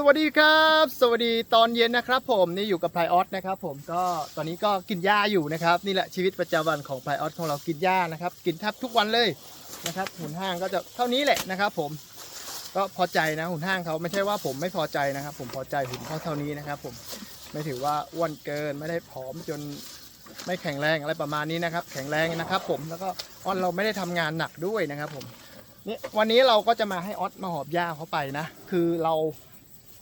สวัสดีครับ สวัสดีตอนเย็นนะครับ ผมนี่อยู่กับไพออสนะครับ ผมก็ตอนนี้ก็กินหญ้าอยู่นะครับ นี่แหละชีวิตประจำวันของไพออสของเรากินหญ้านะครับ กินแทบทุกวันเลยนะครับหุ่นห้างก็จะเท่านี้แหละนะครับ ผมก็พอใจนะหุ่นห้างเขาไม่ใช่ว่าผมไม่พอใจนะครับ ผมพอใจหุ่นเขาเท่านี้นะครับ ผมไม่ถือว่าอ้วนเกินไม่ได้ผอมจนไม่แข็งแรงอะไรประมาณนี้นะครับ แข็งแรงนะครับ ผมแล้วก็ออนเราไม่ได้ทำงานหนักด้วยนะครับ ผมนี่วันนี้เราก็จะมาให้ออสมาหอบหญ้าเขาไปนะ คือเรา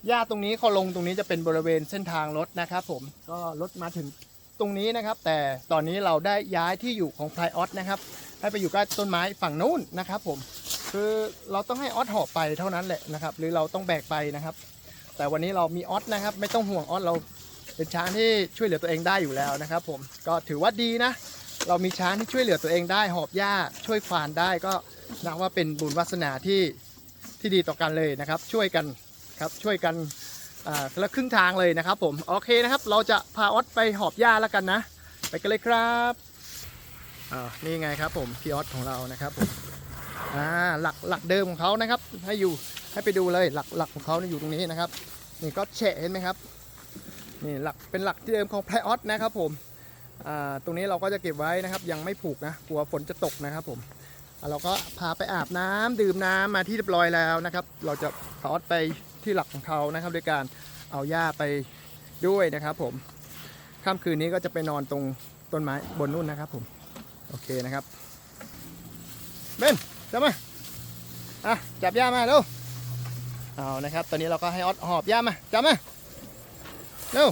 หญ้าตรงนี้เขาลงตรงนี้จะเป็นบริเวณเส้นทางรถนะครับผมก็รถมาถึงตรงนี้นะครับ แต่ตอนนี้เราได้ย้ายที่อยู่ของพลายออสนะครับ ให้ไปอยู่ใกล้ต้นไม้ฝั่งนู้นนะครับ ผม คือเราต้องให้ออสหอบไปเท่านั้นแหละนะครับ หรือเราต้องแบกไปนะครับ แต่วันนี้เรามีออสนะครับ ไม่ต้องห่วงออสเราเป็นช้างที่ช่วยเหลือตัวเองได้อยู่แล้วนะครับ ผมก็ถือว่าดีนะ เรามีช้างที่ช่วยเหลือตัวเองได้ หอบหญ้าช่วยควานได้ก็นับว่าเป็นบุญวาสนาที่ที่ดีต่อกันเลยนะครับ ช่วยกัน ครับช่วยกันคนละครึ่งทางเลยนะครับผมโอเคนะครับ เราจะพาออสไปหอบหญ้าแล้วกันนะ ไปกันเลยครับอ่านี่ไงครับผมพี่ออสของเรานะครับผมอ่าหลักหลักเดิมของเขานะครับ ให้อยู่ให้ไปดูเลยหลักหลักของเขาเนี่ยอยู่ตรงนี้นะครับ นี่ก็แฉะเห็นไหมครับนี่หลักเป็นหลักที่เดิมของไพออสนะครับผมอ่าตรงนี้เราก็จะเก็บไว้นะครับ ยังไม่ผูกนะกลัวฝนจะตกนะครับผมเราก็พาไปอาบน้ำดื่มน้ำมาที่เรียบร้อยแล้วนะครับ เราจะพาออสไป ที่หลักของเขานะครับโดยการเอาหญ้าไปด้วยนะครับ ผมค่ำคืนนี้ก็จะไปนอนตรงต้นไม้บนนู่นนะครับ ผมโอเคนะครับเบนจับมาอะจับหญ้ามาเร็วเอานะครับ ตอนนี้เราก็ให้ออสหอบหญ้ามาจับมาเร็ว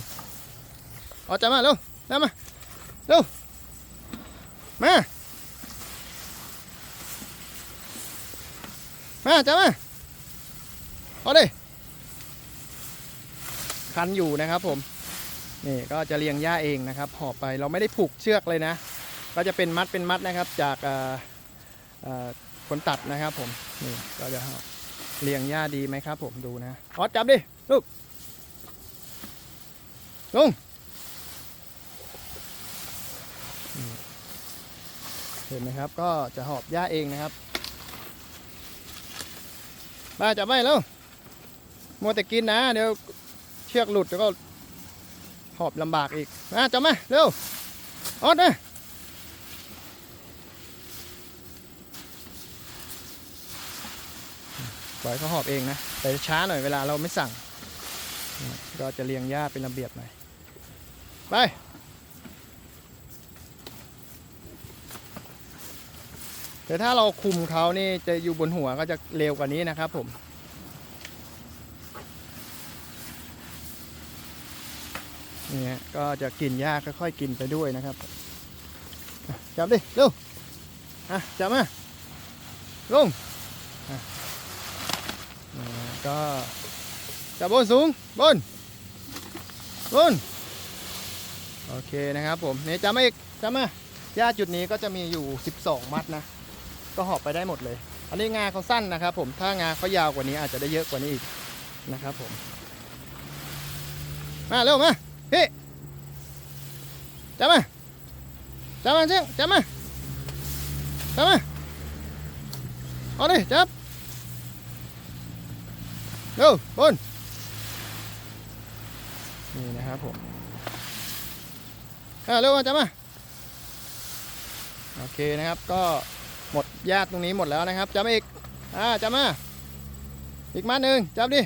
ออสจับมาเร็วจับมาเร็วมามาจับมาเอาดิ คันอยู่นะครับผมนี่ก็จะเลี้ยงหญ้าเองนะครับหอบไปเราไม่ได้ผูกเชือกเลยนะ ก็จะเป็นมัดเป็นมัดนะครับจากคนตัดนะครับผมนี่ก็จะเลี้ยงหญ้าดีไหมครับ ผมดูนะออสจับดิลูกลงเห็นไหมครับก็จะหอบหญ้าเองนะครับมาจับไว้แล้วมัวแต่กินนะ เดี๋ยว ชือกหลุดแล้วก็หอบลำบากอีกมาจับมาเร็วออดนะปล่อยเขาหอบเองนะ แต่ช้าหน่อยเวลาเราไม่สั่ง ก็จะเรียงหญ้าเป็นระเบียบหน่อย ไปแต่ถ้าเราคุมเขานี่จะอยู่บนหัวก็จะเร็วกว่านี้นะครับผม นี่ฮะก็จะกินหญ้าค่อยๆกินไปด้วยนะครับจับดิเร็วอะจับมาลงก็จับบนสูงบนบนโอเคนะครับผมนี่จับมาอีกจับมาหญ้าจุดนี้ก็จะมีอยู่ 12 มัดนะ ก็หอบไปได้หมดเลย อันนี้งาเขาสั้นนะครับผมถ้างาเขายาวกว่านี้อาจจะได้เยอะกว่านี้อีกนะครับผม มาเร็วมา พี่จับมาจับมาเชียงจับมาจับมาเอาดิจับเร็วบนนี่นะครับผมอ่าเร็วมาจับมาโอเคนะครับก็หมดญาติตรงนี้หมดแล้วนะครับจับมาอีกอ่าจับมาอีกมัดหนึ่งจับดิ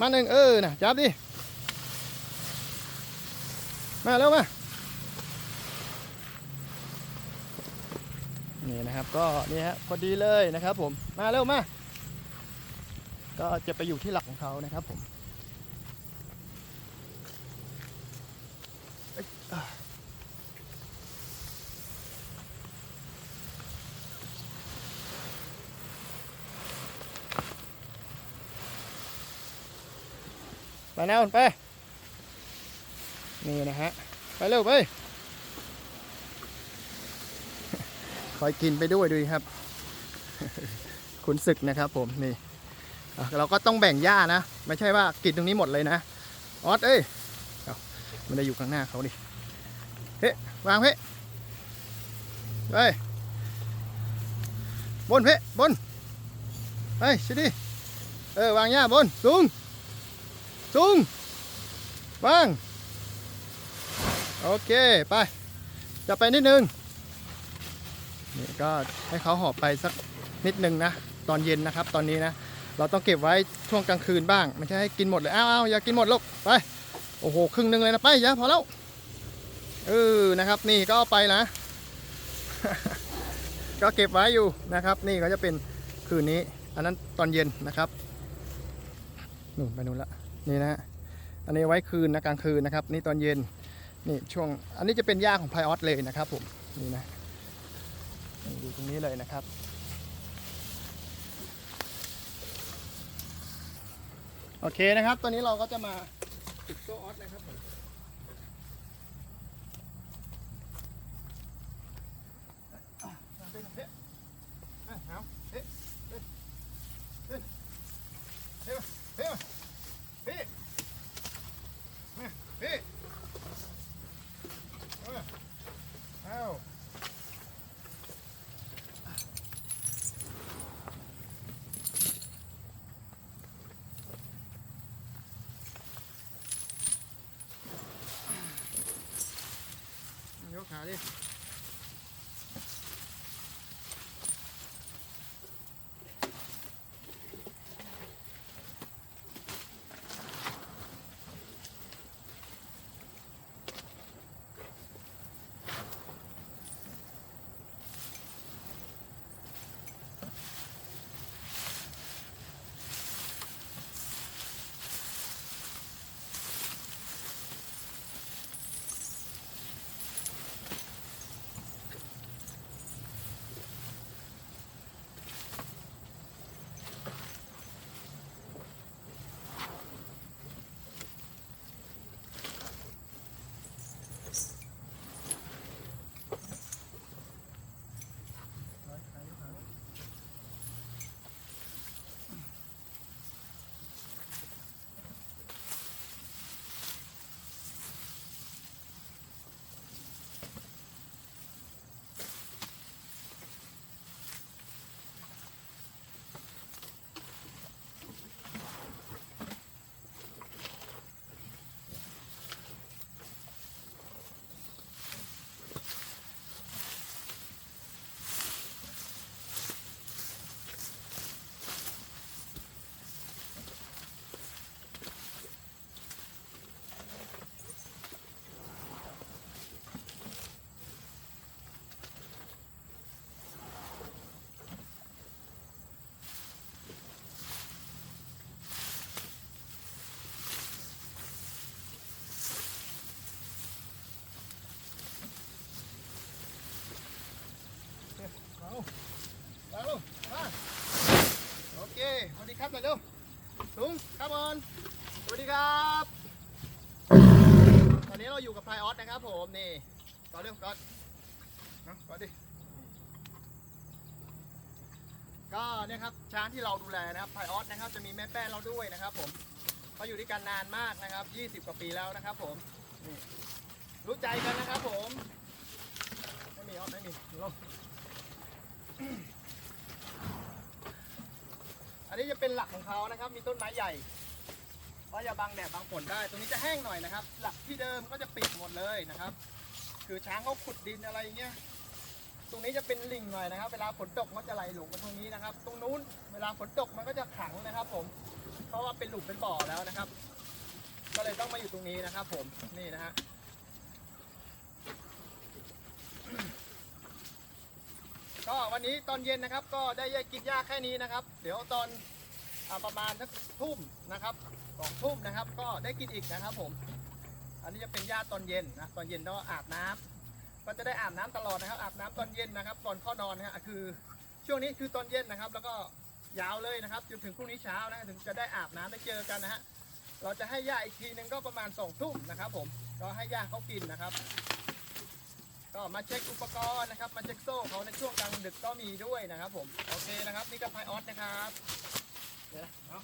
มัดหนึ่งเออนะจับดิ มาเร็วมา นี่นะครับก็นี่ฮะพอดีเลยนะครับผม มาเร็วมา ก็จะไปอยู่ที่หลักของเขานะครับผมเอ้ยอะไปแนวไป นี่นะฮะ ไปเร็วไปคอยกินไปด้วยดูครับ ขุนศึกนะครับผมนี่เราก็ต้องแบ่งหญ้านะ ไม่ใช่ว่ากินตรงนี้หมดเลยนะออสเอ้ยมันได้อยู่ข้างหน้าเขาดิเฮ้วางเฮ้ไปบนเพ่บนไปชิดิเออวางหญ้าบนสูงสูงวาง โอเคไป จะไปนิดนึง นี่ก็ให้เขาหอบไปสักนิดนึงนะ ตอนเย็นนะครับ ตอนนี้นะ เราต้องเก็บไว้ช่วงกลางคืนบ้าง ไม่ใช่ให้กินหมดเลย อ้าวอ้าวอย่ากินหมดลูกไป โอ้โห ครึ่งหนึงเลยนะไปอย่าพอแล้ว เออ นะครับ นี่ก็ไปนะ ก็เก็บไว้อยู่นะครับ นี่ก็จะเป็นคืนนี้ อันนั้นตอนเย็นนะครับนู่นไปนู่นละ นี่นะฮะอันนี้ไว้คืนนะกลางคืนนะครับ นี่ตอนเย็น นี่ช่วงอันนี้จะเป็นหญ้าของไพออสเลยนะครับผมนี่นะดูตรงนี้เลยนะครับ โอเคนะครับ ตอนนี้เราก็จะมาติดโซออสนะครับผมอะมาเป็นเฮ้ยอะเอาเฮ้ยเฮ้ยเฮ้ยเฮ้ยเฮ้ยเฮ้ยมาเฮ้ยเอาเอายก ขาดิ เอาเอาลูกมาโอเค สวัสดีครับหน่อยเร็ว ลุงครับบอลสวัสดีครับ ตอนนี้เราอยู่กับพายออสนะครับผมนี่ก่อเร็วก่อนเอาก่อนดิก็เนี่ยครับช้างที่เราดูแลนะครับพายออสนะครับจะมีแม่แป้เราด้วยนะครับ ผมเขาอยู่ด้วยกันนานมากนะครับ 20 กว่าปีแล้วนะครับ ผมนี่รู้ใจกันนะครับ ผมไม่มีออสไม่มีลง นนี้จะเป็นหลักของเขานะครับ มีต้นไม้ใหญ่ก็จะบังแดดบังฝนได้ ตรงนี้จะแห้งหน่อยนะครับ หลักที่เดิมก็จะปิดหมดเลยนะครับ คือช้างเขาขุดดินอะไรอย่างเงี้ย ตรงนี้จะเป็นลิงหน่อยนะครับ เวลาฝนตกมันจะไหลหลงมาตรงนี้นะครับ ตรงนู้นเวลาฝนตกมันก็จะขังนะครับ ผม เพราะว่าเป็นหลุมเป็นบ่อแล้วนะครับ ก็เลยต้องมาอยู่ตรงนี้นะครับ ผม นี่นะฮะ ก็วันนี้ตอนเย็นนะครับ ก็ได้แยกกินหญ้าแค่นี้นะครับ เดี๋ยวตอนอประมาณสักทุ่มนะครับสองทุ่มนะครับ ก็ได้กินอีกนะครับผม อันนี้จะเป็นหญ้าตอนเย็นนะตอนเย็นต้องอาบน้ำก็จะได้อาบน้ำตลอดนะครับ อาบน้ำตอนเย็นนะครับก่อนเข้านอนนะฮะคือ ช่วงนี้คือตอนเย็นนะครับ แล้วก็ยาวเลยนะครับจนถึงพรุ่งนี้เช้านะถึงจะได้อาบน้ำได้เจอกันนะฮะเราจะให้หญ้าอีกทีนึงก็ประมาณสองทุ่มนะครับ ผมก็ให้หญ้าเขากินนะครับ ก็มาเช็คอุปกรณ์นะครับ มาเช็คโซ่เขาในช่วงกลางดึกก็มีด้วยนะครับผม โอเคนะครับ นี่ก็ไพออสนะครับเดี๋ยวนะเอา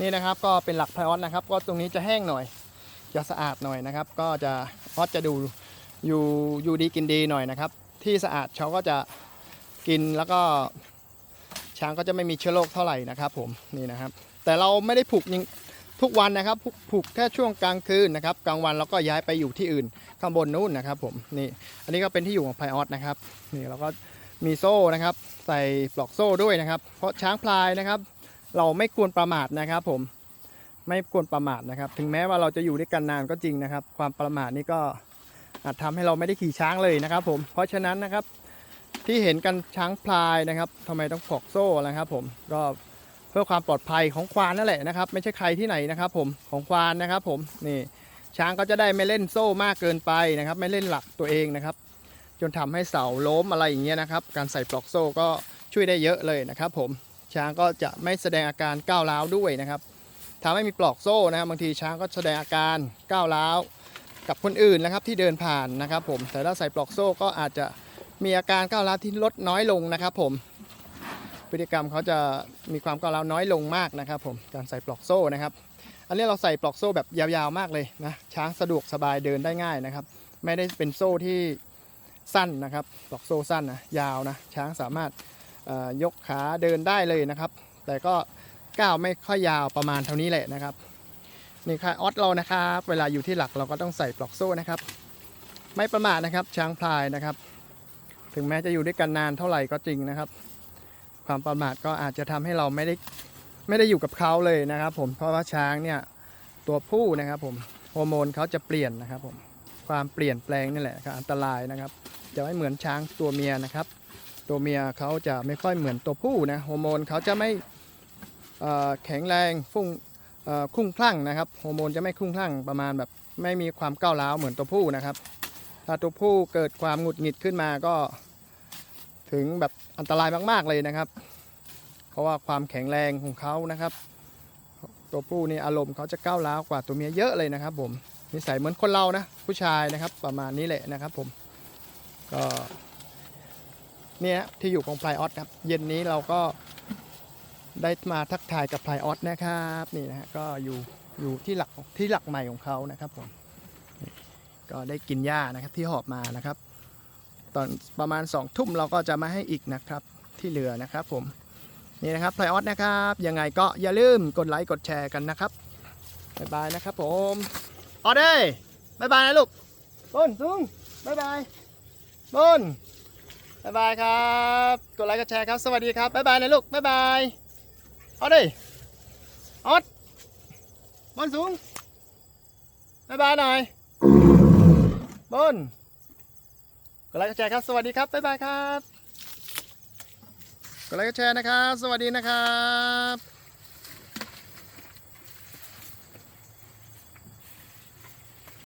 นี่นะครับก็เป็นหลักไพออสนะครับ ก็ตรงนี้จะแห้งหน่อย จะสะอาดหน่อยนะครับ ก็จะออสจะดู อยู่อยู่ดีกินดีหน่อยนะครับ ที่สะอาดเขาก็จะกินแล้วก็ช้างก็จะไม่มีเชื้อโรคเท่าไหร่นะครับ ผมนี่นะครับ แต่เราไม่ได้ผูกยิงทุกวันนะครับผูกแค่ช่วงกลางคืนนะครับ กลางวันเราก็ย้ายไปอยู่ที่อื่นข้างบนนู้นนะครับ ผมนี่อันนี้ก็เป็นที่อยู่ของไพออสนะครับนี่เราก็มีโซ่นะครับ ใส่ปลอกโซ่ด้วยนะครับ เพราะช้างพลายนะครับ เราไม่ควรประมาทนะครับ ผมไม่ควรประมาทนะครับ ถึงแม้ว่าเราจะอยู่ด้วยกันนานก็จริงนะครับ ความประมาทนี่ก็ อาจทำให้เราไม่ได้ขี่ช้างเลยนะครับ ผม เพราะฉะนั้นนะครับที่เห็นกันช้างพลายนะครับทำไมต้องปลอกโซ่นะครับ ผมก็เพื่อความปลอดภัยของควานนั่นแหละนะครับ ไม่ใช่ใครที่ไหนนะครับ ผมของควานนะครับ ผมนี่ช้างก็จะได้ไม่เล่นโซ่มากเกินไปนะครับ ไม่เล่นหลักตัวเองนะครับ จนทำให้เสาล้มอะไรอย่างเงี้ยนะครับ การใส่ปลอกโซ่ก็ช่วยได้เยอะเลยนะครับ ผมช้างก็จะไม่แสดงอาการก้าวร้าวด้วยนะครับถ้าไม่มีปลอกโซ่นะครับบางทีช้างก็แสดงอาการก้าวร้าว กับคนอื่นนะครับที่เดินผ่านนะครับ ผมแต่ถ้าใส่ปลอกโซ่ก็อาจจะมีอาการก้าวร้าวที่ลดน้อยลงนะครับ ผม พฤติกรรมเขาจะมีความก้าวร้าวน้อยลงมากนะครับ ผมการใส่ปลอกโซ่นะครับ อันนี้เราใส่ปลอกโซ่แบบยาวๆมากเลยนะช้างสะดวกสบายเดินได้ง่ายนะครับ ไม่ได้เป็นโซ่ที่สั้นนะครับปลอกโซ่สั้นนะยาวนะช้างสามารถยกขาเดินได้เลยนะครับ แต่ก็ก้าวไม่ค่อยยาวประมาณเท่านี้แหละนะครับ นี่ค่ะออสเรานะครับ เวลาอยู่ที่หลักเราก็ต้องใส่ปลอกโซ่นะครับ ไม่ประมาทนะครับ ช้างพลายนะครับ ถึงแม้จะอยู่ด้วยกันนานเท่าไหร่ก็จริงนะครับ ความประมาทก็อาจจะทำให้เราไม่ได้ไม่ได้อยู่กับเขาเลยนะครับ ผมเพราะว่าช้างเนี่ยตัวผู้นะครับ ผมฮอร์โมนเขาจะเปลี่ยนนะครับ ผมความเปลี่ยนแปลงนี่แหละครับอันตรายนะครับ จะไม่เหมือนช้างตัวเมียนะครับ ตัวเมียเขาจะไม่ค่อยเหมือนตัวผู้นะฮอร์โมนเขาจะไม่แข็งแรงฟุ้ง คุ้งคลั่งนะครับฮอร์โมนจะไม่คุ้งคลั่งประมาณแบบไม่มีความก้าวร้าวเหมือนตัวผู้นะครับ ถ้าตัวผู้เกิดความหงุดหงิดขึ้นมาก็ ถึงแบบอันตรายมากๆเลยนะครับ เพราะว่าความแข็งแรงของเขานะครับ ตัวผู้นี่อารมณ์เขาจะก้าวร้าวกว่าตัวเมียเยอะเลยนะครับ ผมนิสัยเหมือนคนเรานะ ผู้ชายนะครับประมาณนี้แหละนะครับ ผมก็เนี่ยที่อยู่ของพลายออสครับ เย็นนี้เราก็ ได้มาทักทายกับพลายออสนะครับนี่นะฮะก็อยู่อยู่ที่หลักที่หลักใหม่ของเขานะครับผมนี่ก็ได้กินหญ้านะครับที่หอบมานะครับ ตอนประมาณ2องทุ่มเราก็จะมาให้อีกนะครับที่เหลือนะครับผมนี่นะครับไพลออสนะครับยังไงก็อย่าลืมกดไลค์กดแชร์กันนะครับบ๊ายบายนะครับผมออเด้ยบ๊ายบายนะลูกบนซุงบ๊ายบายบนบ๊ายบายครับ กดไลค์กดแชร์ครับ สวัสดีครับบ๊ายบายนะลูกบ๊ายบาย เอาดิออดบนสูงบายบายหน่อยบนกดไลค์กดแชร์ครับ สวัสดีครับบ๊ายบายครับกดไลค์กดแชร์นะครับ สวัสดีนะครับ